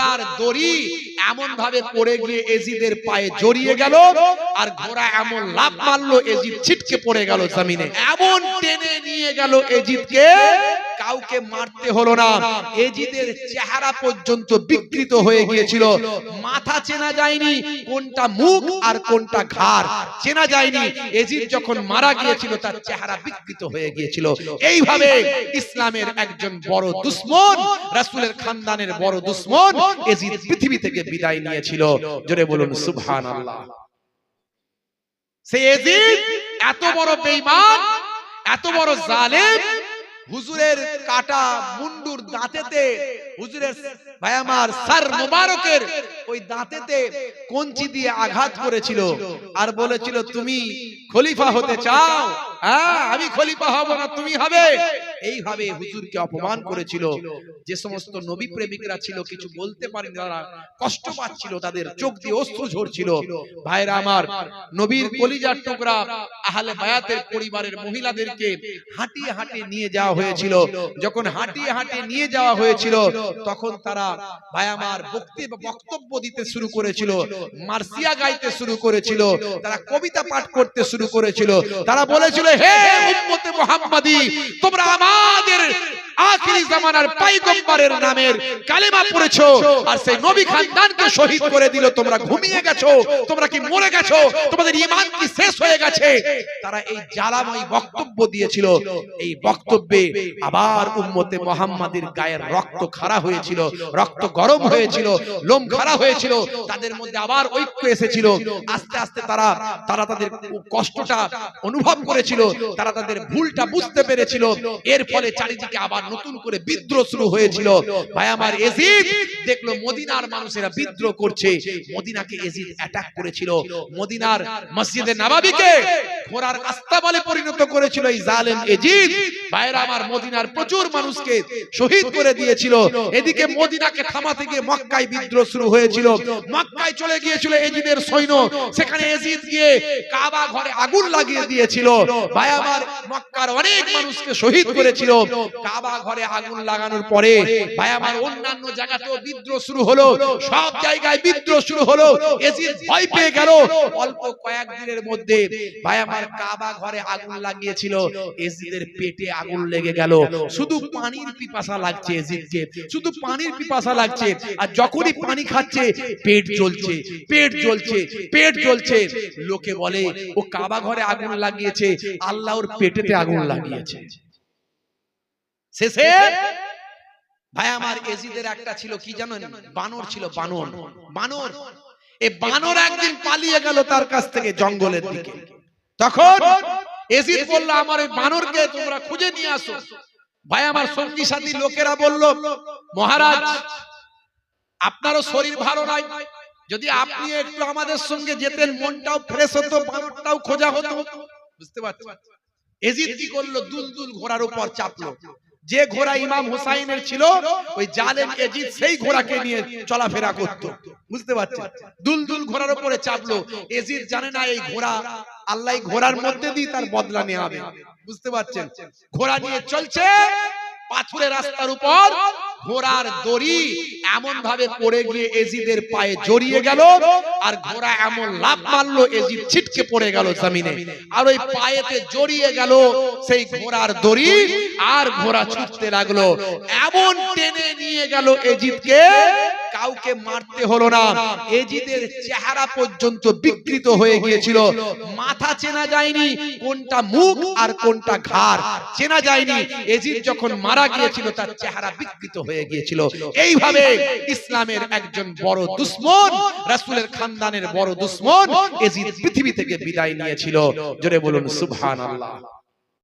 ঘোড়ার দড়ি এমন ভাবে পড়ে গিয়ে এজিদের পায়ে জড়িয়ে গেল, আর ঘোড়া এমন লাভ মারলো, এজিদ ছিটকে পড়ে গেল জমিনে। এমন টেনে নিয়ে গেল এজিদকে কাউকে মারতে হলো না। এজিদের চেহারা পর্যন্ত বিকৃত হয়ে গিয়েছিল। মাথা চেনা যায়নি কোনটা মুখ আর কোনটা ঘাড়। চেনা যায়নি। এজিদ যখন মারা গিয়েছিল, তার চেহারা বিকৃত হয়ে গিয়েছিল। এইভাবে ইসলামের একজন বড় দুশ্মন, রাসূলের খানদানের বড় দুশ্মন এজিদ পৃথিবী থেকে বিদায় নিয়েছিল। জোরে বলুন, সুবহানাল্লাহ। সেই এজিদ এত বড় বেঈমান, এত বড় জালেম হুজুরের কাটা মুন্ডুর দাঁতেতে, হুজুরের ভাই আমার সার মোবারকের ওই দাঁতেতে কঞ্চি দিয়ে আঘাত করেছিল। আর বলেছিল, তুমি খলিফা হতে চাও? হ্যাঁ আমি খলিফা হব না, তুমি হবে। এইভাবে হুজুরকে অপমান করেছিল। যে সমস্ত নবী প্রেমিকরা ছিল, কিছু বলতে পারেনি তারা, কষ্ট পাচ্ছিল তাদের, চোখ দিয়ে অশ্রু ঝরছিল। ভাইরা আমার, নবীর কলিজার টুকরা আহলে বায়াতের পরিবারের মহিলাদেরকে হাঁটিয়ে হাঁটিয়ে নিয়ে যাওয়া হয়েছিল। যখন হাঁটিয়ে হাঁটিয়ে নিয়ে যাওয়া হয়েছিল, তখন তারা ভাই আমার বক্তব্য বক্তব্য দিতে শুরু করেছিল, মার্সিয়া গাইতে শুরু করেছিল, তারা কবিতা পাঠ করতে শুরু করেছিল। তারা বলেছিল হে উম্মতে মুহাম্মাদি তোমরা আমাদের আখিরি জামানার পাইগম্বরের নামের কালেমা পড়েছো আর সেই নবী খানদানকে শহীদ করে দিল তোমরা ঘুমিয়ে গেছো তোমরা কি মরে গেছো তোমাদের ঈমান কি শেষ হয়ে গেছে? তারা এই জ্বালাময় বক্তব্য দিয়েছিল এই বক্তব্যে আবার উম্মতে মুহাম্মাদের গায়ের রক্ত খাড়া হয়েছিল রক্ত গরম হয়েছিল লোম খাড়া হয়েছিল তাদের মধ্যে আবার ঐক্য এসেছিল আস্তে আস্তে তারা তারা তাদের কষ্টটা অনুভব করেছিল তারা তাদের ভুলটা বুঝতে পেরেছিল এর ফলে চারিদিকে আবার নতুন করে বিদ্রোহ শুরু হয়েছিল। ভাই, আমার এজিদ দেখল মদিনার মানুষেরা বিদ্রোহ করছে। মদিনাকে এজিদ অ্যাটাক করেছিল। মদিনার মসজিদে নবাবিকে ঘোড়ার আস্তাবলে পরিণত করেছিল এই জালেম এজিদ। ভাইরা, আমার মদিনার প্রচুর মানুষকে শহীদ করে দিয়েছিল। এদিকে মদিনাকে থামাতে গিয়ে মক্কায় বিদ্রোহ শুরু হয়েছিল। মক্কায় চলে গিয়েছিল এজিদের সৈন্য। সেখানে এজিদ গিয়ে কাবা ঘরে আগুন লাগিয়ে দিয়েছিল। ভাই, আমার মক্কার অনেক মানুষকে শহীদ করেছিল। কাবা ঘরে আগুন লাগানোর পরে ভাই, আমার অন্যান্য জায়গাতেও বিদ্রোহ শুরু হলো, সব জায়গায় বিদ্রোহ শুরু হলো এজিদ ভয় পেয়ে গেল। অল্প কয়েকদিনের মধ্যে ভাই, আমার কাবা ঘরে আগুন লাগিয়েছিল এজিদের পেটে আগুন লেগে গেল। শুধু পানির পিপাসা লাগছে এজিদকে শুধু পানির পিপাসা লাগছে। আর যখনই পানি খাচ্ছে, পেট জ্বলছে পেট জ্বলছে পেট জ্বলছে। লোকে বলে, ও কাবা ঘরে আগুন লাগিয়েছে, আল্লাহর পেটেতে আগুন লাগিয়েছে। শেষে? ভাই আমার এজিদের একটা ছিল কি জানেন? বানর ছিল বানর। বানর? এই বানর একদিন পালিয়ে গেল তার কাছ থেকে জঙ্গলের দিকে। তখন এজিদ বলল আমার এই বানরকে তোমরা খুঁজে নিয়ে আসো। ভাই আমার সঙ্গী সাথী লোকেরা বলল মহারাজ আপনারও শরীর ভালো নাই। যদি আপনি একটু আমাদের সঙ্গে যেতেন মনটাও ফ্রেশ হতো বানরটাও খোঁজা হতো। বুঝতে পারছেন? এজিদ কি করল? দুল দুল ঘোড়ার উপর চাপলো। যে ঘোড়া ইমাম হুসাইনের ছিল, ওই জালেম এজিদ সেই ঘোড়াকে নিয়ে চলাফেরা করত। বুঝতে পারছেন? দুল দুল ঘোড়ার উপরে চাপলো। এজিদ জানে না এই ঘোড়া, আল্লাহ ঘোড়ার মধ্যে দিয়ে তার বদলা নেওয়া হবে। বুঝতে পারছেন? ঘোড়া নিয়ে চলছে পাথুরের রাস্তার উপর ঘোড়ার দড়ি এমন ভাবে পড়ে গিয়ে এজিদের পায়ে জড়িয়ে গেল আর ঘোড়া এমন লাভ মারলো এজিদ ছিটকে পড়ে গেল জমিনে। আর ওই পায়েতে জড়িয়ে গেল সেই ঘোড়ার দড়ি আর ঘোড়া ছুটতে লাগল। এমন টেনে নিয়ে গেল এজিদকে। কাউকে মারতে হলো না। এজিদের চেহারা পর্যন্ত বিকৃত হয়ে গিয়েছিল। মাথা চেনা যায়নি কোনটা মুখ আর কোনটা ঘাড়। চেনা যায়নি। এজিদ যখন মারা গিয়েছিল, তার চেহারা বিকৃত হয়ে গিয়েছিল। এইভাবে ইসলামের একজন বড় দুশ্মন, রাসূলের খানদানের বড় দুশ্মন এজিদ পৃথিবী থেকে বিদায় নিয়েছিল। জোরে বলুন, সুবহানাল্লাহ।